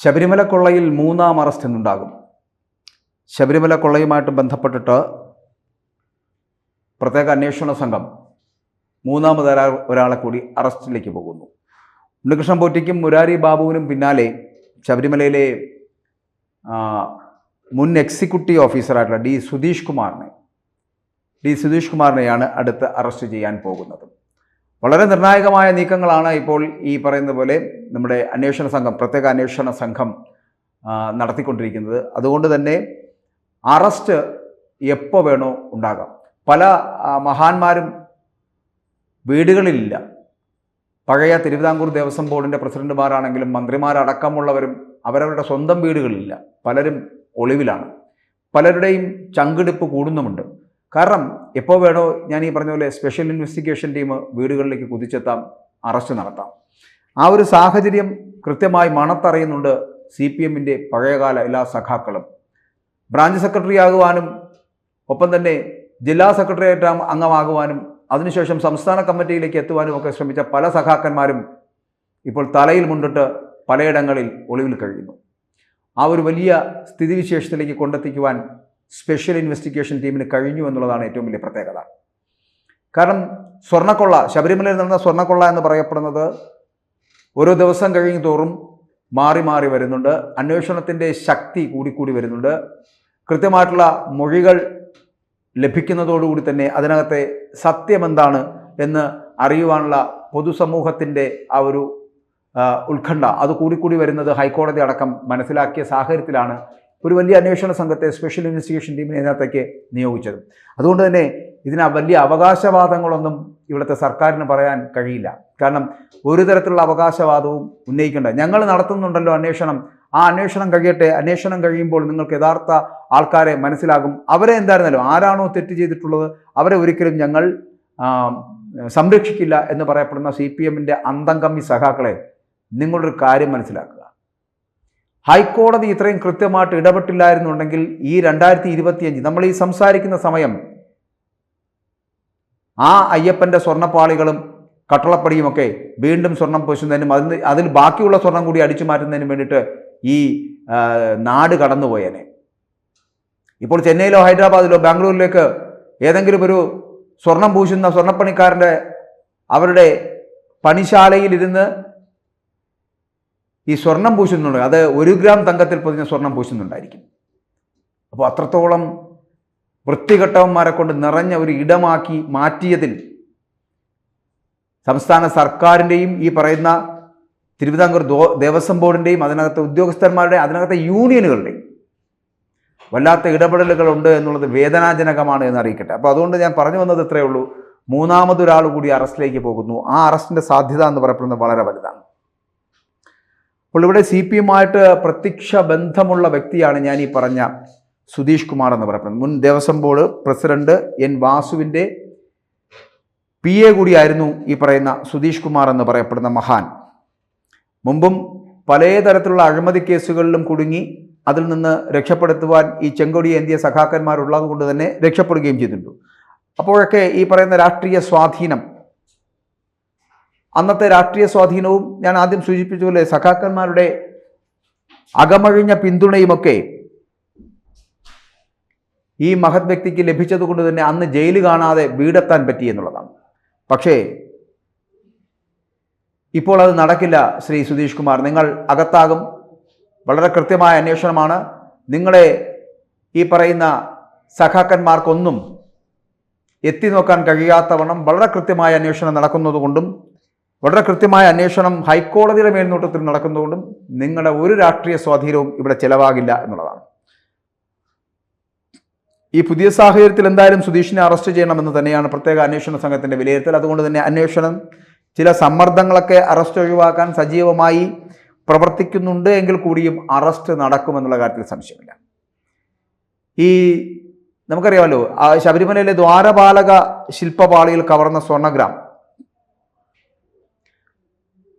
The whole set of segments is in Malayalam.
ശബരിമല കൊള്ളയിൽ മൂന്നാം അറസ്റ്റ് ഇന്നുണ്ടാകും ശബരിമല കൊള്ളയുമായിട്ട് ബന്ധപ്പെട്ടിട്ട് പ്രത്യേക അന്വേഷണ സംഘം മൂന്നാമത് ഒരാളെ കൂടി അറസ്റ്റിലേക്ക് പോകുന്നു. ഉണ്ണികൃഷ്ണൻ പോറ്റിക്കും മുരാരി ബാബുവിനും പിന്നാലെ ശബരിമലയിലെ മുൻ എക്സിക്യൂട്ടീവ് ഓഫീസറായിട്ടുള്ള ഡി സുധീഷ് കുമാറിനെ ഡി സുധീഷ് കുമാറിനെയാണ് അടുത്ത് അറസ്റ്റ് ചെയ്യാൻ പോകുന്നത്. വളരെ നിർണായകമായ നീക്കങ്ങളാണ് ഇപ്പോൾ ഈ പറയുന്ന പോലെ നമ്മുടെ അന്വേഷണ സംഘം പ്രത്യേക അന്വേഷണ സംഘം നടത്തിക്കൊണ്ടിരിക്കുന്നത്. അതുകൊണ്ട് തന്നെ അറസ്റ്റ് എപ്പോൾ വേണോ ഉണ്ടാകാം. പല മഹാന്മാരും വീടുകളിലില്ല. പഴയ തിരുവിതാംകൂർ ദേവസ്വം ബോർഡിന്റെ പ്രസിഡന്റുമാരാണെങ്കിലും മന്ത്രിമാരടക്കമുള്ളവരും അവരവരുടെ സ്വന്തം വീടുകളിലില്ല. പലരും ഒളിവിലാണ്. പലരുടെയും ചങ്കിടിപ്പ് കൂടുന്നുമുണ്ട്. കാരണം എപ്പോൾ വേണോ ഞാൻ ഈ പറഞ്ഞ പോലെ സ്പെഷ്യൽ ഇൻവെസ്റ്റിഗേഷൻ ടീം വീടുകളിലേക്ക് കുതിച്ചെത്താം അറസ്റ്റ് നടത്താം. ആ ഒരു സാഹചര്യം കൃത്യമായി മണത്തറിയുന്നുണ്ട് സി പി എമ്മിന്റെ പഴയകാല എല്ലാ സഖാക്കളും. ബ്രാഞ്ച് സെക്രട്ടറി ആകുവാനും ഒപ്പം തന്നെ ജില്ലാ സെക്രട്ടേറിയറ്റ് അംഗമാകുവാനും അതിനുശേഷം സംസ്ഥാന കമ്മിറ്റിയിലേക്ക് എത്തുവാനും ഒക്കെ ശ്രമിച്ച പല സഖാക്കന്മാരും ഇപ്പോൾ തലയിൽ മുണ്ടിട്ട് പലയിടങ്ങളിൽ ഒളിവിൽ കഴിയുന്നു. ആ ഒരു വലിയ സ്ഥിതിവിശേഷത്തിലേക്ക് കൊണ്ടെത്തിക്കുവാൻ സ്പെഷ്യൽ ഇൻവെസ്റ്റിഗേഷൻ ടീമിന് കഴിഞ്ഞു എന്നുള്ളതാണ് ഏറ്റവും വലിയ പ്രത്യേകത. കാരണം സ്വർണക്കൊള്ള ശബരിമലയിൽ നടന്ന സ്വർണക്കൊള്ള എന്ന് പറയപ്പെടുന്നത് ഓരോ ദിവസം കഴിയും തോറും മാറി മാറി വരുന്നുണ്ട്. അന്വേഷണത്തിന്റെ ശക്തി കൂടിക്കൂടി വരുന്നുണ്ട്. കൃത്യമായിട്ടുള്ള മൊഴികൾ ലഭിക്കുന്നതോടുകൂടി തന്നെ അതിനകത്തെ സത്യമെന്താണ് എന്ന് അറിയുവാനുള്ള പൊതുസമൂഹത്തിന്റെ ആ ഒരു ഉത്കണ്ഠ അത് കൂടിക്കൂടി വരുന്നത് ഹൈക്കോടതി അടക്കം മനസ്സിലാക്കിയ സാഹചര്യത്തിലാണ് ഒരു വലിയ അന്വേഷണ സംഘത്തെ സ്പെഷ്യൽ ഇൻവെസ്റ്റിഗേഷൻ ടീമിനെ ഇതിനകത്തേക്ക് നിയോഗിച്ചത്. അതുകൊണ്ട് തന്നെ ഇതിന് വലിയ അവകാശവാദങ്ങളൊന്നും ഇവിടുത്തെ സർക്കാരിന് പറയാൻ കഴിയില്ല. കാരണം ഒരു തരത്തിലുള്ള അവകാശവാദവും ഉന്നയിക്കേണ്ട. ഞങ്ങൾ നടത്തുന്നുണ്ടല്ലോ അന്വേഷണം. ആ അന്വേഷണം കഴിയട്ടെ. അന്വേഷണം കഴിയുമ്പോൾ നിങ്ങൾക്ക് യഥാർത്ഥ ആൾക്കാരെ മനസ്സിലാകും. അവരെ എന്തായിരുന്നല്ലോ ആരാണോ തെറ്റ് ചെയ്തിട്ടുള്ളത് അവരെ ഒരിക്കലും ഞങ്ങൾ സംരക്ഷിക്കില്ല എന്ന് പറയപ്പെടുന്ന സി പി എമ്മിന്റെ അന്തംകമ്മി സഖാക്കളെ നിങ്ങളൊരു കാര്യം മനസ്സിലാക്കുക. ഹൈക്കോടതി ഇത്രയും കൃത്യമായിട്ട് ഇടപെട്ടില്ലായിരുന്നുണ്ടെങ്കിൽ ഈ രണ്ടായിരത്തി ഇരുപത്തിയഞ്ച് നമ്മൾ ഈ സംസാരിക്കുന്ന സമയം ആ അയ്യപ്പന്റെ സ്വർണപ്പാളികളും കട്ടളപ്പടിയുമൊക്കെ വീണ്ടും സ്വർണം പൊശുന്നതിനും അതിന് അതിൽ ബാക്കിയുള്ള സ്വർണം കൂടി അടിച്ചു മാറ്റുന്നതിനും വേണ്ടിയിട്ട് ഈ നാട് കടന്നുപോയേനെ. ഇപ്പോൾ ചെന്നൈയിലോ ഹൈദരാബാദിലോ ബാംഗ്ലൂരിലേക്ക് ഏതെങ്കിലും ഒരു സ്വർണം പൂശുന്ന സ്വർണപ്പണിക്കാരന്റെ അവരുടെ പണിശാലയിലിരുന്ന് ഈ സ്വർണം പൂശുന്നുണ്ട്. അത് ഒരു ഗ്രാം തങ്കത്തിൽ പൊതിഞ്ഞ സ്വർണം പൂശുന്നുണ്ടായിരിക്കും. അപ്പോൾ അത്രത്തോളം വൃത്തികെട്ടവന്മാരെ കൊണ്ട് നിറഞ്ഞ ഒരു ഇടമാക്കി മാറ്റിയതിൽ സംസ്ഥാന സർക്കാരിന്റെയും ഈ പറയുന്ന തിരുവിതാംകൂർ ദേവസ്വം ബോർഡിന്റെയും അതിനകത്തെ ഉദ്യോഗസ്ഥന്മാരുടെയും അതിനകത്തെ യൂണിയനുകളുടെയും വല്ലാത്ത ഇടപെടലുകളുണ്ട് എന്നുള്ളത് വേദനാജനകമാണ് എന്ന് അറിയിക്കട്ടെ. അപ്പോൾ അതുകൊണ്ട് ഞാൻ പറഞ്ഞു വന്നത് ഇത്രയേ ഉള്ളൂ. മൂന്നാമതൊരാൾ കൂടി അറസ്റ്റിലേക്ക് പോകുന്നു. ആ അറസ്റ്റിന്റെ സാധ്യത എന്ന് പറയപ്പെടുന്നത് വളരെ വലുതാണ്. അപ്പോൾ ഇവിടെ സി പി എമ്മായിട്ട് പ്രത്യക്ഷ ബന്ധമുള്ള വ്യക്തിയാണ് ഞാൻ ഈ പറഞ്ഞ സുധീഷ് കുമാർ എന്ന് പറയുന്നത്. മുൻ ദേവസ്വം ബോർഡ് പ്രസിഡന്റ് എൻ വാസുവിന്റെ പി എ കൂടിയായിരുന്നു ഈ പറയുന്ന സുധീഷ് കുമാർ എന്ന് പറയപ്പെടുന്ന മഹാൻ. മുമ്പും പലതരത്തിലുള്ള അഴിമതി കേസുകളിലും കുടുങ്ങി അതിൽ നിന്ന് രക്ഷപ്പെടുത്തുവാൻ ഈ ചെങ്കൊടി എന്തിയ സഖാക്കന്മാരുള്ളത് കൊണ്ട് തന്നെ രക്ഷപ്പെടുകയും ചെയ്തിട്ടുണ്ട്. അപ്പോഴൊക്കെ ഈ പറയുന്ന രാഷ്ട്രീയ സ്വാധീനം അന്നത്തെ രാഷ്ട്രീയ സ്വാധീനവും ഞാൻ ആദ്യം സൂചിപ്പിച്ച പോലെ സഖാക്കന്മാരുടെ അകമഴിഞ്ഞ പിന്തുണയുമൊക്കെ ഈ മഹത് വ്യക്തിക്ക് ലഭിച്ചതുകൊണ്ട് തന്നെ അന്ന് ജയിൽ കാണാതെ വീടെത്താൻ പറ്റി എന്നുള്ളതാണ്. പക്ഷേ ഇപ്പോൾ അത് നടക്കില്ല ശ്രീ സുധീഷ് കുമാർ. നിങ്ങൾ അകത്താകും. വളരെ കൃത്യമായ അന്വേഷണമാണ്. നിങ്ങളെ ഈ പറയുന്ന സഖാക്കന്മാർക്കൊന്നും എത്തി നോക്കാൻ കഴിയാത്തവണ്ണം വളരെ കൃത്യമായ അന്വേഷണം നടക്കുന്നതുകൊണ്ടും വളരെ കൃത്യമായ അന്വേഷണം ഹൈക്കോടതിയുടെ മേൽനോട്ടത്തിൽ നടക്കുന്നതുകൊണ്ടും നിങ്ങളുടെ ഒരു രാഷ്ട്രീയ സ്വാധീനവും ഇവിടെ ചിലവാകില്ല എന്നുള്ളതാണ്. ഈ പുതിയ സാഹചര്യത്തിൽ എന്തായാലും സുധീഷിനെ അറസ്റ്റ് ചെയ്യണമെന്ന് തന്നെയാണ് പ്രത്യേക അന്വേഷണ സംഘത്തിന്റെ വിലയിരുത്തൽ. അതുകൊണ്ട് തന്നെ അന്വേഷണം ചില സമ്മർദ്ദങ്ങളൊക്കെ അറസ്റ്റ് ഒഴിവാക്കാൻ സജീവമായി പ്രവർത്തിക്കുന്നുണ്ട് എങ്കിൽ കൂടിയും അറസ്റ്റ് നടക്കുമെന്നുള്ള കാര്യത്തിൽ സംശയമില്ല. ഈ നമുക്കറിയാമല്ലോ ശബരിമലയിലെ ദ്വാരപാലക ശില്പപാളിയിൽ കവർന്ന സ്വർണഗ്രാം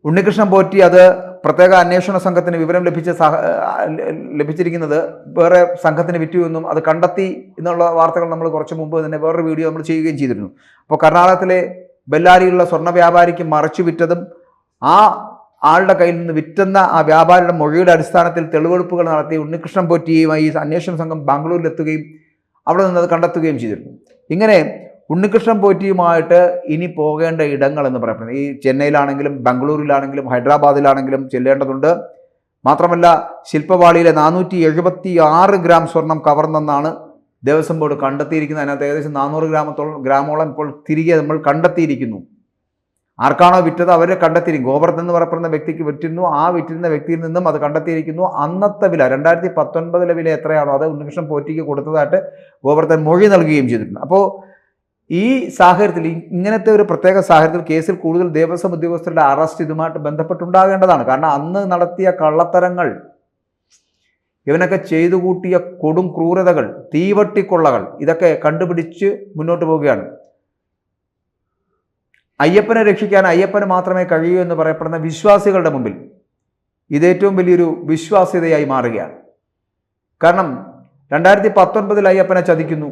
ഉണ്ണികൃഷ്ണൻ പോറ്റി അത് പ്രത്യേക അന്വേഷണ സംഘത്തിന് വിവരം ലഭിച്ച സഹ ലഭിച്ചിരിക്കുന്നത് വേറെ സംഘത്തിന് വിറ്റു എന്നും അത് കണ്ടെത്തി എന്നുള്ള വാർത്തകൾ നമ്മൾ കുറച്ച് മുമ്പ് തന്നെ വേറൊരു വീഡിയോ നമ്മൾ ചെയ്യുകയും ചെയ്തിരുന്നു. അപ്പോൾ കർണാടകത്തിലെ ബെല്ലാരിയിലുള്ള സ്വർണ വ്യാപാരിക്ക് മറച്ചു വിറ്റതും ആ ആളുടെ കയ്യിൽ നിന്ന് വിറ്റുന്ന ആ വ്യാപാരിയുടെ മൊഴിയുടെ അടിസ്ഥാനത്തിൽ തെളിവെടുപ്പുകൾ നടത്തി ഉണ്ണികൃഷ്ണൻ പോറ്റിയുമായി അന്വേഷണ സംഘം ബാംഗ്ലൂരിലെത്തുകയും അവിടെ നിന്ന് അത് കണ്ടെത്തുകയും ചെയ്തിരുന്നു. ഇങ്ങനെ ഉണ്ണികൃഷ്ണൻ പോറ്റിയുമായിട്ട് ഇനി പോകേണ്ട ഇടങ്ങൾ എന്ന് പറയുന്നത് ഈ ചെന്നൈയിലാണെങ്കിലും ബംഗളൂരിലാണെങ്കിലും ഹൈദരാബാദിലാണെങ്കിലും ചെല്ലേണ്ടതുണ്ട്. മാത്രമല്ല ശില്പവാളിയിലെ നാനൂറ്റി എഴുപത്തി ആറ് ഗ്രാം സ്വർണം കവർന്നെന്നാണ് ദേവസ്വം ബോർഡ് കണ്ടെത്തിയിരിക്കുന്നത്. അതിനകത്ത് ഏകദേശം നാനൂറ് ഗ്രാമത്തോളം ഗ്രാമോളം ഇപ്പോൾ തിരികെ നമ്മൾ കണ്ടെത്തിയിരിക്കുന്നു. ആർക്കാണോ വിറ്റത് അവരെ കണ്ടെത്തിയിരിക്കും ഗോവർദ്ധൻ എന്ന് പറയപ്പെടുന്ന വ്യക്തിക്ക് വിറ്റിരുന്നു. ആ വിറ്റിരുന്ന വ്യക്തിയിൽ നിന്നും അത് കണ്ടെത്തിയിരിക്കുന്നു. അന്നത്തെ വില രണ്ടായിരത്തി പത്തൊൻപതിലെ വില എത്രയാണോ അത് ഉണ്ണികൃഷ്ണൻ പോറ്റിക്ക് കൊടുത്തതായിട്ട് ഗോവർദ്ധൻ മൊഴി നൽകുകയും ചെയ്തിട്ടുണ്ട്. അപ്പോൾ ഈ സാഹചര്യത്തിൽ ഇങ്ങനത്തെ ഒരു പ്രത്യേക സാഹചര്യത്തിൽ കേസിൽ കൂടുതൽ ദേവസ്വം ഉദ്യോഗസ്ഥരുടെ അറസ്റ്റ് ഇതുമായിട്ട് ബന്ധപ്പെട്ടുണ്ടാകേണ്ടതാണ്. കാരണം അന്ന് നടത്തിയ കള്ളത്തരങ്ങൾ ഇവനൊക്കെ ചെയ്തു കൂട്ടിയ കൊടും ക്രൂരതകൾ തീവട്ടിക്കൊള്ളകൾ ഇതൊക്കെ കണ്ടുപിടിച്ച് മുന്നോട്ട് പോവുകയാണ്. അയ്യപ്പനെ രക്ഷിക്കാൻ അയ്യപ്പന് മാത്രമേ കഴിയൂ എന്ന് പറയപ്പെടുന്ന വിശ്വാസികളുടെ മുമ്പിൽ ഇത് ഏറ്റവും വലിയൊരു വിശ്വാസ്യതയായി മാറുകയാണ്. കാരണം രണ്ടായിരത്തി പത്തൊൻപതിൽ അയ്യപ്പനെ ചതിക്കുന്നു.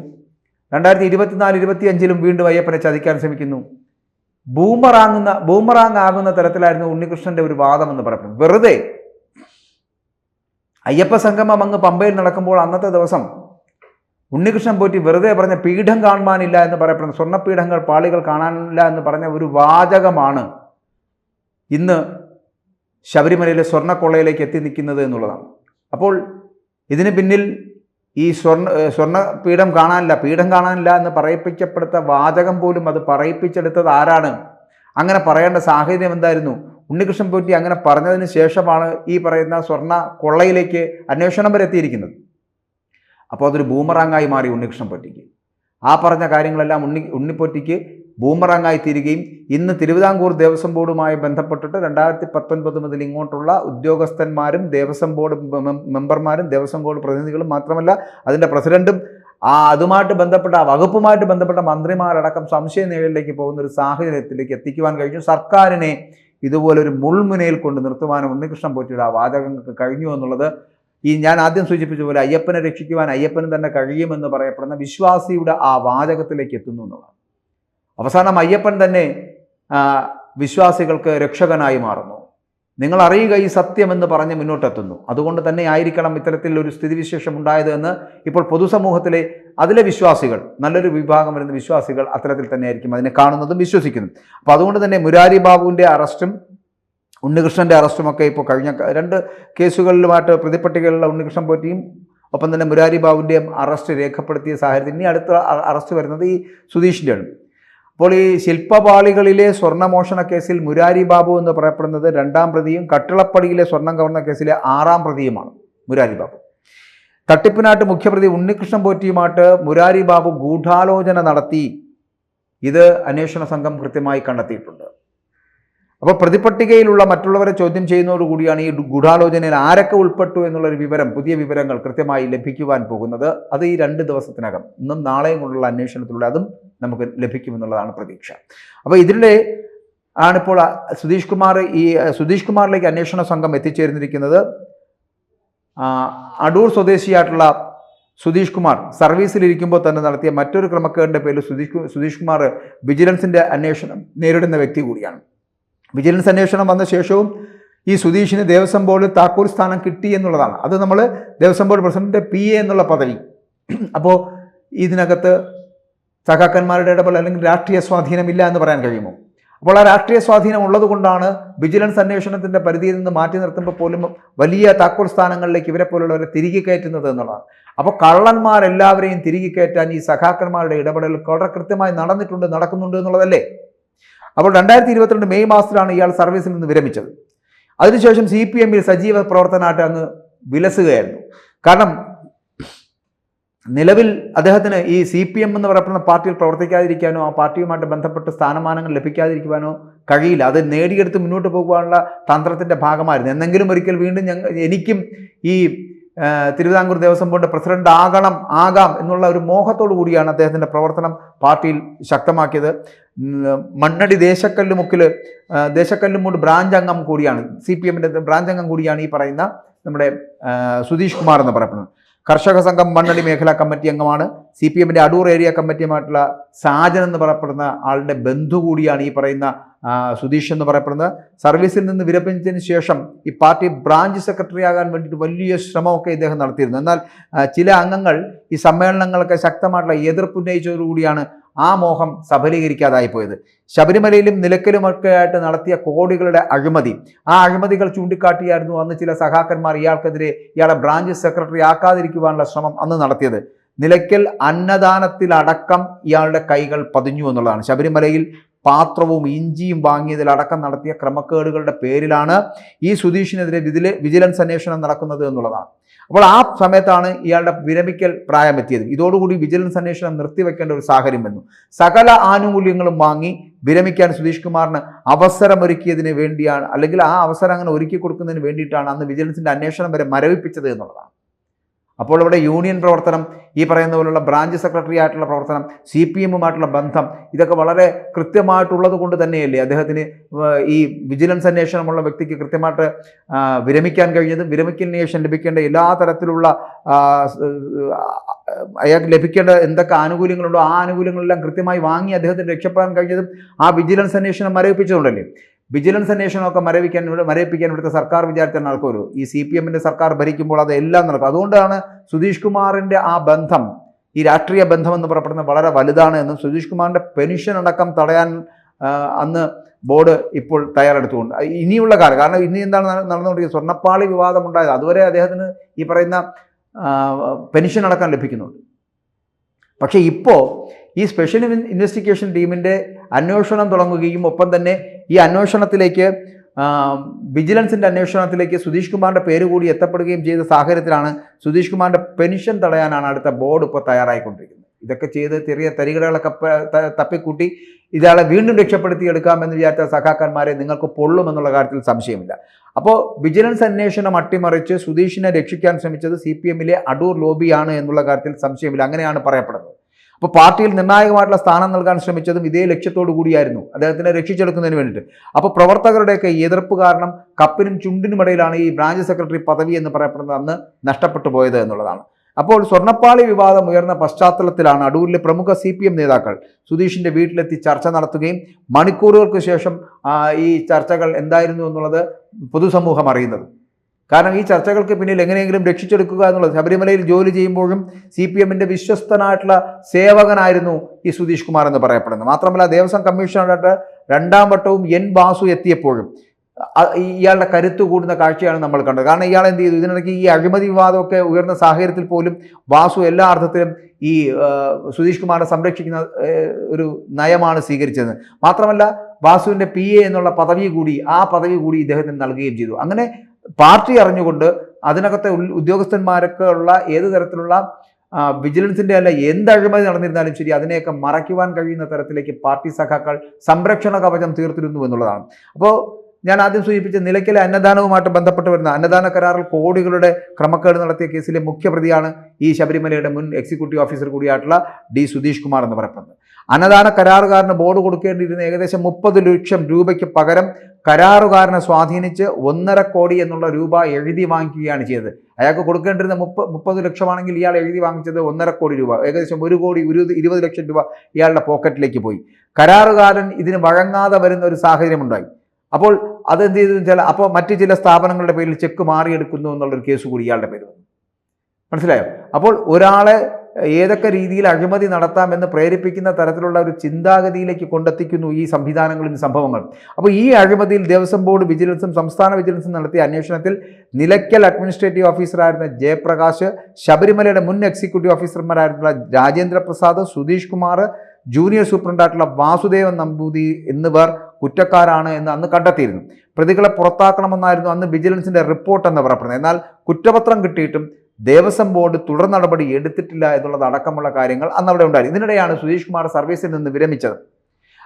രണ്ടായിരത്തി ഇരുപത്തിനാല് ഇരുപത്തി അഞ്ചിലും വീണ്ടും അയ്യപ്പനെ ചതിക്കാൻ ശ്രമിക്കുന്നു. ബൂമറാങ്ങുന്ന ബൂമറാങ് ആകുന്ന തരത്തിലായിരുന്നു ഉണ്ണികൃഷ്ണന്റെ ഒരു വാദം എന്ന് പറയുന്നത് വെറുതെ അയ്യപ്പ സംഗമം അങ്ങ് പമ്പയിൽ നടക്കുമ്പോൾ അന്നത്തെ ദിവസം ഉണ്ണികൃഷ്ണൻ പോറ്റി വെറുതെ പറഞ്ഞ പീഠം കാണുവാനില്ല എന്ന് പറയപ്പെടുന്ന സ്വർണപീഠങ്ങൾ പാളികൾ കാണാനില്ല എന്ന് പറഞ്ഞ ഒരു വാചകമാണ് ഇന്ന് ശബരിമലയിലെ സ്വർണക്കൊള്ളയിലേക്ക് എത്തി നിൽക്കുന്നത് എന്നുള്ളതാണ്. അപ്പോൾ ഇതിന് പിന്നിൽ ഈ സ്വർണ സ്വർണ പീഠം കാണാനില്ല പീഠം കാണാനില്ല എന്ന് പറയിപ്പിക്കപ്പെടുത്ത വാചകം പോലും അത് പറയിപ്പിച്ചെടുത്തത് ആരാണ്? അങ്ങനെ പറയേണ്ട സാഹചര്യം എന്തായിരുന്നു? ഉണ്ണികൃഷ്ണൻ പോറ്റി അങ്ങനെ പറഞ്ഞതിന് ശേഷമാണ് ഈ പറയുന്ന സ്വർണ കൊള്ളയിലേക്ക് അന്വേഷണം വരെ എത്തിയിരിക്കുന്നത്. അപ്പോൾ അതൊരു ബൂമറാങ്ങായി മാറി ഉണ്ണികൃഷ്ണൻ പൊറ്റിക്ക് ആ പറഞ്ഞ കാര്യങ്ങളെല്ലാം ഉണ്ണി ഉണ്ണിപ്പൊറ്റിക്ക് ബൂമറാങ്ങായി തീരുകയും ഇന്ന് തിരുവിതാംകൂർ ദേവസ്വം ബോർഡുമായി ബന്ധപ്പെട്ടിട്ട് രണ്ടായിരത്തി പത്തൊൻപത് മുതൽ ഇങ്ങോട്ടുള്ള ഉദ്യോഗസ്ഥന്മാരും ദേവസ്വം ബോർഡ് മെമ്പർമാരും ദേവസ്വം ബോർഡ് പ്രതിനിധികളും മാത്രമല്ല അതിന്റെ പ്രസിഡന്റും ആ അതുമായിട്ട് ബന്ധപ്പെട്ട വകുപ്പുമായിട്ട് ബന്ധപ്പെട്ട മന്ത്രിമാരടക്കം സംശയ നിഴലിലേക്ക് പോകുന്ന ഒരു സാഹചര്യത്തിലേക്ക് എത്തിക്കുവാൻ കഴിഞ്ഞു. സർക്കാരിനെ ഇതുപോലൊരു മുൾമുനയിൽ കൊണ്ട് നിർത്തുവാനും ഉണ്ണികൃഷ്ണൻ പോറ്റിയുടെ ആ വാചകങ്ങൾക്ക് കഴിഞ്ഞു എന്നുള്ളത് ഈ ഞാൻ ആദ്യം സൂചിപ്പിച്ച പോലെ അയ്യപ്പനെ രക്ഷിക്കുവാൻ അയ്യപ്പന് തന്നെ കഴിയുമെന്ന് പറയപ്പെടുന്ന വിശ്വാസിയുടെ ആ വാചകത്തിലേക്ക് എത്തുന്നു എന്നുള്ളതാണ്. അവസാനം അയ്യപ്പൻ തന്നെ വിശ്വാസികൾക്ക് രക്ഷകനായി മാറുന്നു. നിങ്ങൾ അറിയുക ഈ സത്യമെന്ന് പറഞ്ഞ് മുന്നോട്ടെത്തുന്നു. അതുകൊണ്ട് തന്നെ ആയിരിക്കണം ഇത്തരത്തിൽ ഒരു സ്ഥിതിവിശേഷം ഉണ്ടായത് എന്ന് ഇപ്പോൾ പൊതുസമൂഹത്തിലെ അതിലെ വിശ്വാസികൾ നല്ലൊരു വിഭാഗം വരുന്ന വിശ്വാസികൾ അത്തരത്തിൽ തന്നെ ആയിരിക്കും അതിനെ കാണുന്നതും വിശ്വസിക്കുന്നു. അപ്പോൾ അതുകൊണ്ട് തന്നെ മുരാരി ബാബുവിന്റെ അറസ്റ്റും ഉണ്ണികൃഷ്ണന്റെ അറസ്റ്റുമൊക്കെ ഇപ്പോൾ കഴിഞ്ഞ രണ്ട് കേസുകളിലുമായിട്ട് പ്രതിപ്പട്ടികയിലുള്ള ഉണ്ണികൃഷ്ണൻ പോറ്റിയും ഒപ്പം തന്നെ മുരാരി ബാബുവിന്റെയും അറസ്റ്റ് രേഖപ്പെടുത്തിയ സാഹചര്യത്തിൽ ഇനി അടുത്ത അറസ്റ്റ് വരുന്നത് ഈ സുധീഷിന്റെയാണ്. അപ്പോൾ ഈ ശില്പപാളികളിലെ സ്വർണമോഷണ കേസിൽ മുരാരി ബാബു എന്ന് പറയപ്പെടുന്നത് രണ്ടാം പ്രതിയും കട്ടിളപ്പടിയിലെ സ്വർണം കവർന്ന കേസിലെ ആറാം പ്രതിയുമാണ് മുരാരി ബാബു. തട്ടിപ്പിനാട്ട് മുഖ്യപ്രതി ഉണ്ണികൃഷ്ണൻ പോറ്റിയുമായിട്ട് മുരാരി ബാബു ഗൂഢാലോചന നടത്തി. ഇത് അന്വേഷണ സംഘം കൃത്യമായി കണ്ടെത്തിയിട്ടുണ്ട്. അപ്പോൾ പ്രതിപട്ടികയിലുള്ള മറ്റുള്ളവരെ ചോദ്യം ചെയ്യുന്നതോടുകൂടിയാണ് ഈ ഗൂഢാലോചനയിൽ ആരൊക്കെ ഉൾപ്പെട്ടു എന്നുള്ളൊരു വിവരം പുതിയ വിവരങ്ങൾ കൃത്യമായി ലഭിക്കുവാൻ പോകുന്നത്. അത് ഈ രണ്ട് ദിവസത്തിനകം ഇന്നും നാളെയും കൊണ്ടുള്ള അന്വേഷണത്തിലൂടെ അതും നമുക്ക് ലഭിക്കുമെന്നുള്ളതാണ് പ്രതീക്ഷ. അപ്പോൾ ഇതിന്റെ ആണിപ്പോൾ സുധീഷ് കുമാർ ഈ സുധീഷ് കുമാറിലേക്ക് അന്വേഷണ സംഘം എത്തിച്ചേർന്നിരിക്കുന്നത് അടൂർ സ്വദേശിയായിട്ടുള്ള സുധീഷ് കുമാർ. സർവീസിലിരിക്കുമ്പോൾ തന്നെ നടത്തിയ മറ്റൊരു ക്രമക്കേടിന്റെ പേരിൽ സുധീഷ് സുധീഷ് കുമാർ വിജിലൻസിന്റെ അന്വേഷണം നേരിടുന്ന വ്യക്തി കൂടിയാണ്. വിജിലൻസ് അന്വേഷണം വന്ന ശേഷവും ഈ സുധീഷിന് ദേവസ്വം ബോർഡിൽ താക്കോൽ സ്ഥാനം കിട്ടി എന്നുള്ളതാണ്. അത് നമ്മൾ Devaswom board president P A എന്നുള്ള പദവി. അപ്പോൾ ഇതിനകത്ത് സഖാക്കന്മാരുടെ ഇടപെടൽ അല്ലെങ്കിൽ രാഷ്ട്രീയ സ്വാധീനമില്ല എന്ന് പറയാൻ കഴിയുമോ? അപ്പോൾ ആ രാഷ്ട്രീയ സ്വാധീനം ഉള്ളത് കൊണ്ടാണ് വിജിലൻസ് അന്വേഷണത്തിന്റെ പരിധിയിൽ നിന്ന് മാറ്റി നിർത്തുമ്പോൾ പോലും വലിയ താക്കോൽ സ്ഥാനങ്ങളിലേക്ക് ഇവരെ പോലുള്ളവരെ തിരികെ കയറ്റുന്നത് എന്നുള്ളതാണ്. അപ്പോൾ കള്ളന്മാരെല്ലാവരെയും തിരികെ കയറ്റാൻ ഈ സഖാക്കന്മാരുടെ ഇടപെടൽ വളരെ കൃത്യമായി നടന്നിട്ടുണ്ട് നടക്കുന്നുണ്ട് എന്നുള്ളതല്ലേ? അപ്പോൾ രണ്ടായിരത്തി ഇരുപത്തിരണ്ട് മെയ് മാസത്തിലാണ് ഇയാൾ സർവീസിൽ നിന്ന് വിരമിച്ചത്. അതിനുശേഷം സി പി എമ്മിൽ സജീവ പ്രവർത്തനമായിട്ട് അങ്ങ് വിലസുകയായിരുന്നു. കാരണം നിലവിൽ അദ്ദേഹത്തിന് ഈ സി പി എം എന്ന് പറയപ്പെടുന്ന പാർട്ടിയിൽ പ്രവർത്തിക്കാതിരിക്കാനോ ആ പാർട്ടിയുമായിട്ട് ബന്ധപ്പെട്ട് സ്ഥാനമാനങ്ങൾ ലഭിക്കാതിരിക്കുവാനോ കഴിയില്ല. അത് നേടിയെടുത്ത് മുന്നോട്ട് പോകുവാനുള്ള തന്ത്രത്തിന്റെ ഭാഗമായിരുന്നു. എന്നെങ്കിലും ഒരിക്കൽ വീണ്ടും ഞങ്ങൾ എനിക്കും ഈ തിരുവിതാംകൂർ ദേവസ്വം ബോർഡ് പ്രസിഡന്റ് ആകണം ആകാം എന്നുള്ള ഒരു മോഹത്തോടു കൂടിയാണ് അദ്ദേഹത്തിന്റെ പ്രവർത്തനം പാർട്ടിയിൽ ശക്തമാക്കിയത്. ദേശക്കല്ല് മുക്കിൽ ദേശക്കല്ല് ദേശക്കല്ലുമൂട് ബ്രാഞ്ച് അംഗം കൂടിയാണ് സി പി എമ്മിന്റെ ബ്രാഞ്ച് അംഗം കൂടിയാണ് ഈ പറയുന്ന നമ്മുടെ സുധീഷ് കുമാർ എന്ന് പറയപ്പെടുന്നത്. കർഷക സംഘം മണ്ണടി മേഖലാ കമ്മിറ്റി അംഗമാണ്. സി പി എമ്മിന്റെ അടൂർ ഏരിയ കമ്മിറ്റിയുമായിട്ടുള്ള സാജൻ എന്ന് പറയപ്പെടുന്ന ആളുടെ ബന്ധു കൂടിയാണ് ഈ പറയുന്ന സുധീഷ് എന്ന് പറയപ്പെടുന്നത്. സർവീസിൽ നിന്ന് വിരമിച്ചതിന് ശേഷം ഈ പാർട്ടി ബ്രാഞ്ച് സെക്രട്ടറി ആകാൻ വേണ്ടിയിട്ട് വലിയ ശ്രമമൊക്കെ ഇദ്ദേഹം നടത്തിയിരുന്നു. എന്നാൽ ചില അംഗങ്ങൾ ഈ സമ്മേളനങ്ങളൊക്കെ ശക്തമായിട്ടുള്ള എതിർപ്പുന്നയിച്ചതോടുകൂടിയാണ് ആ മോഹം സഫലീകരിക്കാതായി പോയത് ശബരിമലയിലും നിലക്കലുമൊക്കെ ആയിട്ട് നടത്തിയ കോടികളുടെ അഴിമതി. ആ അഴിമതികൾ ചൂണ്ടിക്കാട്ടിയായിരുന്നു അന്ന് ചില സഹാക്കന്മാർ ഇയാൾക്കെതിരെ ഇയാളെ ബ്രാഞ്ച് സെക്രട്ടറി ആക്കാതിരിക്കുവാനുള്ള ശ്രമം അന്ന് നടത്തിയത്. നിലയ്ക്കൽ അന്നദാനത്തിലടക്കം ഇയാളുടെ കൈകൾ പതിഞ്ഞു എന്നുള്ളതാണ്. ശബരിമലയിൽ പാത്രവും ഇഞ്ചിയും വാങ്ങിയതിൽ അടക്കം നടത്തിയ ക്രമക്കേടുകളുടെ പേരിലാണ് ഈ സുധീഷിനെതിരെ വിജിലൻസ് അന്വേഷണം നടക്കുന്നത് എന്നുള്ളതാണ്. അപ്പോൾ ആ സമയത്താണ് ഇയാളുടെ വിരമിക്കൽ പ്രായമെത്തിയത്. ഇതോടുകൂടി വിജിലൻസ് അന്വേഷണം നിർത്തിവെക്കേണ്ട ഒരു സാഹചര്യം വന്നു. സകല ആനുകൂല്യങ്ങളും വാങ്ങി വിരമിക്കാൻ സുധീഷ് കുമാറിന് അവസരമൊരുക്കിയതിന് വേണ്ടിയാണ് അല്ലെങ്കിൽ ആ അവസരം അങ്ങനെ ഒരുക്കി കൊടുക്കുന്നതിന് വേണ്ടിയിട്ടാണ് അന്ന് വിജിലൻസിന്റെ അന്വേഷണം വരെ മരവിപ്പിച്ചത് എന്നുള്ളതാണ്. അപ്പോൾ ഇവിടെ യൂണിയൻ പ്രവർത്തനം ഈ പറയുന്ന പോലുള്ള ബ്രാഞ്ച് സെക്രട്ടറി ആയിട്ടുള്ള പ്രവർത്തനം സി പി എമ്മുമായിട്ടുള്ള ബന്ധം ഇതൊക്കെ വളരെ കൃത്യമായിട്ടുള്ളത് കൊണ്ട് തന്നെയല്ലേ അദ്ദേഹത്തിന് ഈ വിജിലൻസ് അന്വേഷണമുള്ള വ്യക്തിക്ക് കൃത്യമായിട്ട് വിരമിക്കാൻ കഴിഞ്ഞതും വിരമിക്കന്വേഷണം ലഭിക്കേണ്ട എല്ലാ തരത്തിലുള്ള അയാൾക്ക് ലഭിക്കേണ്ട എന്തൊക്കെ ആനുകൂല്യങ്ങളുണ്ടോ ആ ആനുകൂല്യങ്ങളെല്ലാം കൃത്യമായി വാങ്ങി അദ്ദേഹത്തിന് രക്ഷപ്പെടാൻ കഴിഞ്ഞതും ആ വിജിലൻസ് അന്വേഷണം മരവിപ്പിച്ചതുകൊണ്ടല്ലേ. വിജിലൻസ് അന്വേഷണമൊക്കെ മരവിക്കാൻ മരവിപ്പിക്കാൻ ഇവിടുത്തെ സർക്കാർ വിചാരിച്ചാൽ നടക്കുമല്ലോ. ഈ സി പി എമ്മിന്റെ സർക്കാർ ഭരിക്കുമ്പോൾ അതെല്ലാം നടക്കും. അതുകൊണ്ടാണ് സുധീഷ് കുമാറിന്റെ ആ ബന്ധം ഈ രാഷ്ട്രീയ ബന്ധമെന്ന് പറയപ്പെടുന്നത് വളരെ വലുതാണ് എന്നും സുധീഷ് കുമാറിന്റെ പെൻഷൻ അടക്കം തടയാൻ അന്ന് ബോർഡ് ഇപ്പോൾ തയ്യാറെടുത്തുകൊണ്ട്. ഇനിയുള്ള കാലം കാരണം ഇനി എന്താണ് നടന്നുകൊണ്ടിരിക്കുന്നത്? സ്വർണപ്പാളി വിവാദം ഉണ്ടായത്. അതുവരെ അദ്ദേഹത്തിന് ഈ പറയുന്ന പെൻഷൻ അടക്കം ലഭിക്കുന്നുണ്ട്. പക്ഷേ ഇപ്പോൾ ഈ സ്പെഷ്യൽ ഇൻവെസ്റ്റിഗേഷൻ ടീമിന്റെ അന്വേഷണം തുടങ്ങുകയും ഒപ്പം തന്നെ ഈ അന്വേഷണത്തിലേക്ക് വിജിലൻസിന്റെ അന്വേഷണത്തിലേക്ക് സുധീഷ് കുമാറിന്റെ പേര് കൂടി എത്തപ്പെടുകയും ചെയ്ത സാഹചര്യത്തിലാണ് സുധീഷ് കുമാറിന്റെ പെൻഷൻ തടയാനാണ് അടുത്ത ബോർഡ് ഇപ്പോൾ തയ്യാറായിക്കൊണ്ടിരിക്കുന്നത്. ഇതൊക്കെ ചെയ്ത് ചെറിയ തരികടകളൊക്കെ തപ്പിക്കൂട്ടി ഇയാളെ വീണ്ടും രക്ഷപ്പെടുത്തിയെടുക്കാമെന്ന് വിചാരിച്ച സഖാക്കന്മാരെ നിങ്ങൾക്ക് പൊള്ളുമെന്നുള്ള കാര്യത്തിൽ സംശയമില്ല. അപ്പോൾ വിജിലൻസ് അന്വേഷണം അട്ടിമറിച്ച് സുധീഷിനെ രക്ഷിക്കാൻ ശ്രമിച്ചത് സി പി എമ്മിലെ അടൂർ ലോബിയാണ് എന്നുള്ള കാര്യത്തിൽ സംശയമില്ല. അങ്ങനെയാണ് പറയപ്പെടുന്നത്. അപ്പോൾ പാർട്ടിയിൽ നിർണായകമായിട്ടുള്ള സ്ഥാനം നൽകാൻ ശ്രമിച്ചതും ഇതേ ലക്ഷ്യത്തോടു കൂടിയായിരുന്നു. അദ്ദേഹത്തിനെ രക്ഷിച്ചെടുക്കുന്നതിന് വേണ്ടിയിട്ട്. അപ്പോൾ പ്രവർത്തകരുടെയൊക്കെ എതിർപ്പ് കാരണം കപ്പിനും ചുണ്ടിനുമിടയിലാണ് ഈ ബ്രാഞ്ച് സെക്രട്ടറി പദവി എന്ന് പറയപ്പെടുന്നത് അന്ന് നഷ്ടപ്പെട്ടു പോയത് എന്നുള്ളതാണ്. അപ്പോൾ സ്വർണപ്പാളി വിവാദം ഉയർന്ന പശ്ചാത്തലത്തിലാണ് അടൂരിലെ പ്രമുഖ സി പി എം നേതാക്കൾ സുധീഷിന്റെ വീട്ടിലെത്തി ചർച്ച നടത്തുകയും മണിക്കൂറുകൾക്ക് ശേഷം ഈ ചർച്ചകൾ എന്തായിരുന്നു എന്നുള്ളത് പൊതുസമൂഹം അറിയുന്നത്. കാരണം ഈ ചർച്ചകൾക്ക് പിന്നിൽ എങ്ങനെയെങ്കിലും രക്ഷിച്ചെടുക്കുക എന്നുള്ളത്. ശബരിമലയിൽ ജോലി ചെയ്യുമ്പോഴും സി പി എമ്മിന്റെ വിശ്വസ്തനായിട്ടുള്ള സേവകനായിരുന്നു ഈ സുധീഷ് കുമാർ എന്ന് പറയപ്പെടുന്നത്. മാത്രമല്ല ദേവസ്വം കമ്മീഷണറായിട്ട് രണ്ടാം വട്ടവും എൻ ബാസു എത്തിയപ്പോഴും ഇയാളുടെ കരുത്ത് കൂടുന്ന കാഴ്ചയാണ് നമ്മൾ കണ്ടത്. കാരണം ഇയാൾ എന്ത് ചെയ്തു? ഇതിനിടയ്ക്ക് ഈ അഴിമതി വിവാദമൊക്കെ ഉയർന്ന സാഹചര്യത്തിൽ പോലും വാസു എല്ലാ അർത്ഥത്തിലും ഈ സുധീഷ് കുമാറിനെ സംരക്ഷിക്കുന്ന ഒരു നയമാണ് സ്വീകരിച്ചത്. മാത്രമല്ല വാസുവിന്റെ പി എന്നുള്ള പദവി കൂടി ആ പദവി കൂടി ഇദ്ദേഹത്തിന് നൽകുകയും ചെയ്തു. അങ്ങനെ പാർട്ടി അറിഞ്ഞുകൊണ്ട് അതിനകത്തെ ഉദ്യോഗസ്ഥന്മാരൊക്കെയുള്ള ഏത് തരത്തിലുള്ള വിജിലൻസിന്റെ അല്ല എന്ത് അഴിമതി നടന്നിരുന്നാലും ശരി അതിനെയൊക്കെ മറയ്ക്കുവാൻ കഴിയുന്ന തരത്തിലേക്ക് പാർട്ടി സഖാക്കൾ സംരക്ഷണ കവചം തീർത്തിരുന്നു എന്നുള്ളതാണ്. അപ്പോൾ ഞാൻ ആദ്യം സൂചിപ്പിച്ച നിലയ്ക്കലെ അന്നദാനവുമായിട്ട് ബന്ധപ്പെട്ട് വരുന്ന അന്നദാന കരാറിൽ കോടികളുടെ ക്രമക്കേട് നടത്തിയ കേസിലെ മുഖ്യപ്രതിയാണ് ഈ ശബരിമലയുടെ മുൻ എക്സിക്യൂട്ടീവ് ഓഫീസർ കൂടിയായിട്ടുള്ള ഡി സുധീഷ് കുമാർ എന്ന് പറയപ്പെടുന്നത്. അന്നദാന കരാറുകാരന് ബോർഡ് കൊടുക്കേണ്ടിയിരുന്ന ഏകദേശം മുപ്പത് ലക്ഷം രൂപയ്ക്ക് പകരം കരാറുകാരനെ സ്വാധീനിച്ച് ഒന്നര കോടി എന്നുള്ള രൂപ എഴുതി വാങ്ങിക്കുകയാണ് ചെയ്തത്. അയാൾക്ക് കൊടുക്കേണ്ടിരുന്ന മുപ്പ മുപ്പത് ലക്ഷമാണെങ്കിൽ ഇയാൾ എഴുതി വാങ്ങിച്ചത് ഒന്നര കോടി രൂപ. ഏകദേശം ഒരു കോടി ഒരു ഇരുപത് ലക്ഷം രൂപ ഇയാളുടെ പോക്കറ്റിലേക്ക് പോയി. കരാറുകാരൻ ഇതിന് വഴങ്ങാതെ വരുന്ന ഒരു സാഹചര്യമുണ്ടായി. അപ്പോൾ അതെന്ത് ചെയ്തു വെച്ചാൽ അപ്പോൾ മറ്റു ചില സ്ഥാപനങ്ങളുടെ പേരിൽ ചെക്ക് മാറിയെടുക്കുന്നു എന്നുള്ളൊരു കേസ് കൂടി ഇയാളുടെ പേര് വന്നു. മനസ്സിലായോ? അപ്പോൾ ഒരാളെ ഏതൊക്കെ രീതിയിൽ അഴിമതി നടത്താമെന്ന് പ്രേരിപ്പിക്കുന്ന തരത്തിലുള്ള ഒരു ചിന്താഗതിയിലേക്ക് കൊണ്ടെത്തിക്കുന്നു ഈ സംവിധാനങ്ങളും സംഭവങ്ങൾ. അപ്പോൾ ഈ അഴിമതിയിൽ ദേവസ്വം ബോർഡ് വിജിലൻസും സംസ്ഥാന വിജിലൻസും നടത്തിയ അന്വേഷണത്തിൽ നിലയ്ക്കൽ അഡ്മിനിസ്ട്രേറ്റീവ് ഓഫീസറായിരുന്ന ജയപ്രകാശ് ശബരിമലയുടെ മുൻ എക്സിക്യൂട്ടീവ് ഓഫീസർമാരായിട്ടുള്ള രാജേന്ദ്രപ്രസാദ് സുധീഷ് കുമാർ ജൂനിയർ സൂപ്രണ്ടായിട്ടുള്ള വാസുദേവൻ നമ്പൂതി എന്നിവർ കുറ്റക്കാരാണ് എന്ന് അന്ന് കണ്ടെത്തിയിരുന്നു. പ്രതികളെ പുറത്താക്കണമെന്നായിരുന്നു അന്ന് വിജിലൻസിന്റെ റിപ്പോർട്ട് എന്ന് പറയപ്പെടുന്നത് എന്നാൽ കുറ്റപത്രം കിട്ടിയിട്ടും ദേവസ്വം ബോർഡ് തുടർ നടപടി എടുത്തിട്ടില്ല എന്നുള്ളത് അടക്കമുള്ള കാര്യങ്ങൾ അന്ന് അവിടെ ഉണ്ടായിരുന്നു. ഇതിനിടെയാണ് സുധീഷ് കുമാർ സർവീസിൽ നിന്ന് വിരമിച്ചത്.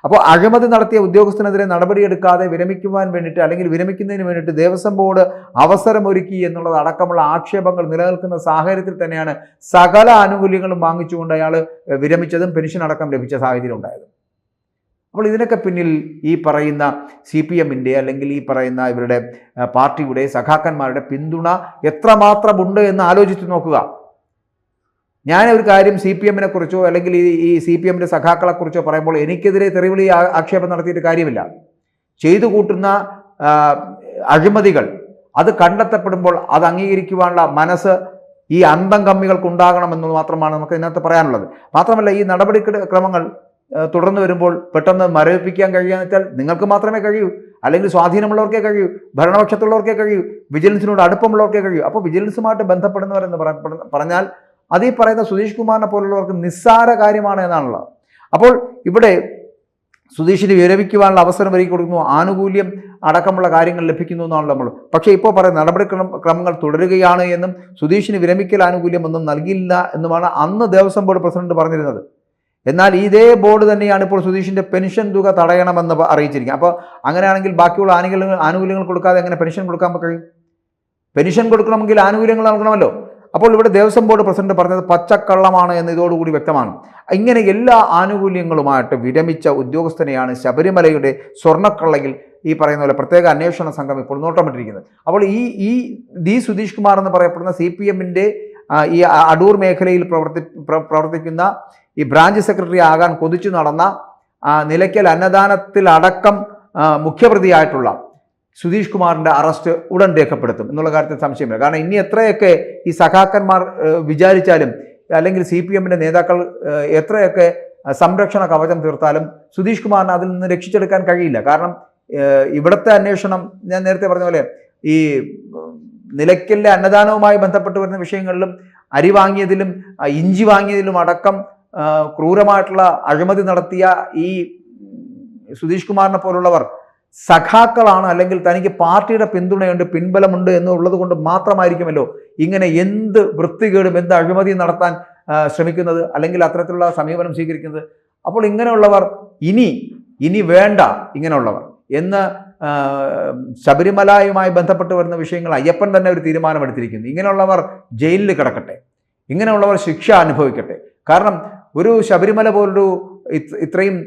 അപ്പോൾ അഴിമതി നടത്തിയ ഉദ്യോഗസ്ഥനെതിരെ നടപടിയെടുക്കാതെ വിരമിക്കുവാൻ വേണ്ടിയിട്ട് അല്ലെങ്കിൽ വിരമിക്കുന്നതിന് വേണ്ടിയിട്ട് ദേവസ്വം ബോർഡ് അവസരമൊരുക്കി എന്നുള്ളത് അടക്കമുള്ള ആക്ഷേപങ്ങൾ നിലനിൽക്കുന്ന സാഹചര്യത്തിൽ തന്നെയാണ് സകല ആനുകൂല്യങ്ങളും വാങ്ങിച്ചുകൊണ്ട് അയാൾ വിരമിച്ചതും പെൻഷൻ അടക്കം ലഭിച്ച സാഹചര്യം ഉണ്ടായത്. അപ്പോൾ ഇതിനൊക്കെ പിന്നിൽ ഈ പറയുന്ന സി പി എമ്മിന്റെ അല്ലെങ്കിൽ ഈ പറയുന്ന ഇവരുടെ പാർട്ടിയുടെ സഖാക്കന്മാരുടെ പിന്തുണ എത്രമാത്രമുണ്ട് എന്ന് ആലോചിച്ച് നോക്കുക. ഞാൻ ഒരു കാര്യം സി പി എമ്മിനെ കുറിച്ചോ അല്ലെങ്കിൽ ഈ സി പി എമ്മിന്റെ സഖാക്കളെ കുറിച്ചോ പറയുമ്പോൾ എനിക്കെതിരെ തെറിവിളി ആക്ഷേപം നടത്തിയിട്ട് കാര്യമില്ല. ചെയ്തു കൂട്ടുന്ന അഴിമതികൾ അത് കണ്ടെത്തപ്പെടുമ്പോൾ അത് അംഗീകരിക്കുവാനുള്ള മനസ്സ് ഈ അന്തം കമ്മികൾക്ക് ഉണ്ടാകണമെന്ന് മാത്രമാണ് നമുക്ക് ഇതിനകത്ത് പറയാനുള്ളത്. മാത്രമല്ല ഈ നടപടി ക്രമങ്ങൾ ആ, തുടർന്ന് വരുമ്പോൾ പെട്ടെന്ന് മരവിപ്പിക്കാൻ കഴിയുക വെച്ചാൽ നിങ്ങൾക്ക് മാത്രമേ കഴിയൂ. അല്ലെങ്കിൽ സ്വാധീനമുള്ളവർക്കേ കഴിയൂ. ഭരണപക്ഷത്തുള്ളവർക്കേ കഴിയൂ. വിജിലൻസിനോട് അടുപ്പമുള്ളവർക്കേ കഴിയൂ. അപ്പോൾ വിജിലൻസുമായിട്ട് ബന്ധപ്പെടുന്നവരെന്ന് പറ- പറഞ്ഞാൽ അത് പറയുന്ന സുധീഷ് കുമാറിനെ പോലുള്ളവർക്ക് നിസ്സാര കാര്യമാണ് എന്നാണുള്ളത്. അപ്പോൾ ഇവിടെ സുധീഷിന് വിരമിക്കുവാനുള്ള അവസരം ഒരുക്കി കൊടുക്കുന്നു. ആനുകൂല്യം അടക്കമുള്ള കാര്യങ്ങൾ ലഭിക്കുന്നു എന്നാണല്ലോ നമ്മൾ. പക്ഷേ ഇപ്പോൾ പറയുന്ന നടപടിക്രമ ക്രമങ്ങൾ തുടരുകയാണ് എന്നും സുധീഷിന് വിരമിക്കൽ ആനുകൂല്യം ഒന്നും നൽകിയില്ല എന്നുമാണ് അന്ന് ദേവസ്വം ബോർഡ് പ്രസിഡന്റ് പറഞ്ഞിരുന്നത്. എന്നാൽ ഇതേ ബോർഡ് തന്നെയാണ് ഇപ്പോൾ സുധീഷിന്റെ പെൻഷൻ തുക തടയണമെന്ന് അറിയിച്ചിരിക്കുക അപ്പോൾ അങ്ങനെയാണെങ്കിൽ ബാക്കിയുള്ള ആനുകൂല്യങ്ങൾ ആനുകൂല്യങ്ങൾ കൊടുക്കാതെ എങ്ങനെ പെൻഷൻ കൊടുക്കാൻ കഴിയും? പെൻഷൻ കൊടുക്കണമെങ്കിൽ ആനുകൂല്യങ്ങൾ നൽകണമല്ലോ. അപ്പോൾ ഇവിടെ ദേവസ്വം ബോർഡ് പ്രസിഡന്റ് പറഞ്ഞത് പച്ചക്കള്ളമാണ് എന്ന് ഇതോടുകൂടി വ്യക്തമാണ്. ഇങ്ങനെ എല്ലാ ആനുകൂല്യങ്ങളുമായിട്ട് വിരമിച്ച ഉദ്യോഗസ്ഥനെയാണ് ശബരിമലയുടെ സ്വർണക്കള്ളയിൽ ഈ പറയുന്ന പോലെ പ്രത്യേക അന്വേഷണ സംഘം ഇപ്പോൾ നോട്ടമിട്ടിരിക്കുന്നത്. അപ്പോൾ ഈ ഈ ഡി സുധീഷ് കുമാർ എന്ന് പറയപ്പെടുന്ന സി പി എമ്മിന്റെ ഈ അടൂർ മേഖലയിൽ പ്രവർത്തി പ്രവർത്തിക്കുന്ന ഈ ബ്രാഞ്ച് സെക്രട്ടറി ആകാൻ കൊതിച്ചു നടന്ന നിലയ്ക്കൽ അന്നദാനത്തിൽ അടക്കം മുഖ്യപ്രതിയായിട്ടുള്ള സുധീഷ് കുമാറിന്റെ അറസ്റ്റ് ഉടൻ രേഖപ്പെടുത്തും എന്നുള്ള കാര്യത്തിൽ സംശയമില്ല. കാരണം ഇനി എത്രയൊക്കെ ഈ സഖാക്കന്മാർ വിചാരിച്ചാലും അല്ലെങ്കിൽ സി പി എമ്മിന്റെ നേതാക്കൾ എത്രയൊക്കെ സംരക്ഷണ കവചം തീർത്താലും സുധീഷ് കുമാറിന് അതിൽ നിന്ന് രക്ഷിച്ചെടുക്കാൻ കഴിയില്ല. കാരണം ഇവിടുത്തെ അന്വേഷണം ഞാൻ നേരത്തെ പറഞ്ഞ പോലെ ഈ നിലയ്ക്കലിലെ അന്നദാനവുമായി ബന്ധപ്പെട്ട് വരുന്ന വിഷയങ്ങളിലും അരി വാങ്ങിയതിലും ഇഞ്ചി വാങ്ങിയതിലും അടക്കം ക്രൂരമായിട്ടുള്ള അഴിമതി നടത്തിയ ഈ സുധീഷ് കുമാറിനെ പോലുള്ളവർ സഖാക്കളാണ് അല്ലെങ്കിൽ തനിക്ക് പാർട്ടിയുടെ പിന്തുണയുണ്ട് പിൻബലമുണ്ട് എന്നുള്ളത് കൊണ്ട് മാത്രമായിരിക്കുമല്ലോ ഇങ്ങനെ എന്ത് വൃത്തികേടും എന്ത് അഴിമതിയും നടത്താൻ ശ്രമിക്കുന്നത് അല്ലെങ്കിൽ അത്തരത്തിലുള്ള സമീപനം സ്വീകരിക്കുന്നത്. അപ്പോൾ ഇങ്ങനെയുള്ളവർ ഇനി ഇനി വേണ്ട ഇങ്ങനെയുള്ളവർ എന്ന് ശബരിമലയുമായി ബന്ധപ്പെട്ട് വരുന്ന വിഷയങ്ങൾ അയ്യപ്പൻ തന്നെ ഒരു തീരുമാനമെടുത്തിരിക്കുന്നു. ഇങ്ങനെയുള്ളവർ ജയിലിൽ കിടക്കട്ടെ. ഇങ്ങനെയുള്ളവർ ശിക്ഷ അനുഭവിക്കട്ടെ. കാരണം ഒരു ശബരിമല പോലൊരു ഇത്- ഇത്രയും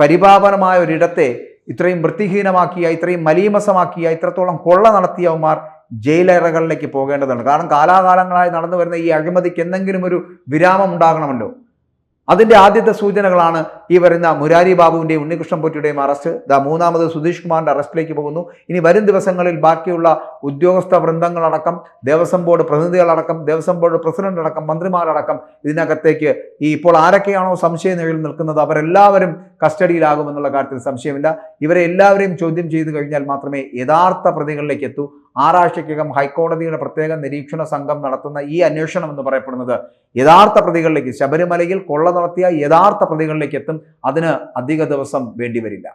പരിപാവനമായ ഒരിടത്തെ ഇത്രയും വൃത്തിഹീനമാക്കിയ ഇത്രയും മലീമസമാക്കിയ ഇത്രത്തോളം കൊള്ള നടത്തിയവന്മാർ ജയിലറകളിലേക്ക് പോകേണ്ടതുണ്ട്. കാരണം കാലാകാലങ്ങളായി നടന്നു വരുന്ന ഈ അഴിമതിക്ക് എന്തെങ്കിലും ഒരു വിരാമം ഉണ്ടാകണമല്ലോ. അതിന്റെ ആദ്യത്തെ സൂചനകളാണ് ഈ വരുന്ന മുരാരി ബാബുവിന്റെയും ഉണ്ണികൃഷ്ണൻ പൊറ്റിയുടെയും അറസ്റ്റ്. ദാ മൂന്നാമത് സുധീഷ് കുമാറിന്റെ അറസ്റ്റിലേക്ക് പോകുന്നു. ഇനി വരും ദിവസങ്ങളിൽ ബാക്കിയുള്ള ഉദ്യോഗസ്ഥ വൃന്ദങ്ങളടക്കം ദേവസ്വം ബോർഡ് പ്രതിനിധികളടക്കം ദേവസ്വം ബോർഡ് പ്രസിഡന്റ് അടക്കം മന്ത്രിമാരടക്കം ഇതിനകത്തേക്ക് ഈ ഇപ്പോൾ ആരൊക്കെയാണോ സംശയ നിഴലിൽ നിൽക്കുന്നത് അവരെല്ലാവരും കസ്റ്റഡിയിലാകുമെന്നുള്ള കാര്യത്തിൽ സംശയമില്ല. ഇവരെ എല്ലാവരെയും ചോദ്യം ചെയ്തു കഴിഞ്ഞാൽ മാത്രമേ യഥാർത്ഥ പ്രതികളിലേക്ക് എത്തൂ. ആറാഴ്ചയ്ക്കകം ഹൈക്കോടതിയുടെ പ്രത്യേക നിരീക്ഷണ സംഘം നടത്തുന്ന ഈ അന്വേഷണം എന്ന് പറയപ്പെടുന്നത് യഥാർത്ഥ പ്രതികളിലേക്ക് ശബരിമലയിൽ കൊള്ള നടത്തിയ യഥാർത്ഥ പ്രതികളിലേക്ക് എത്തും അതിന് അധിക ദിവസം വേണ്ടിവരില്ല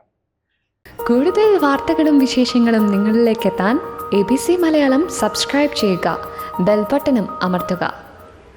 കൂടുതൽ വാർത്തകളും വിശേഷങ്ങളും നിങ്ങളിലേക്ക് എത്താൻ A B C Malayalam subscribe ചെയ്യുക ബെൽബട്ടനും അമർത്തുക.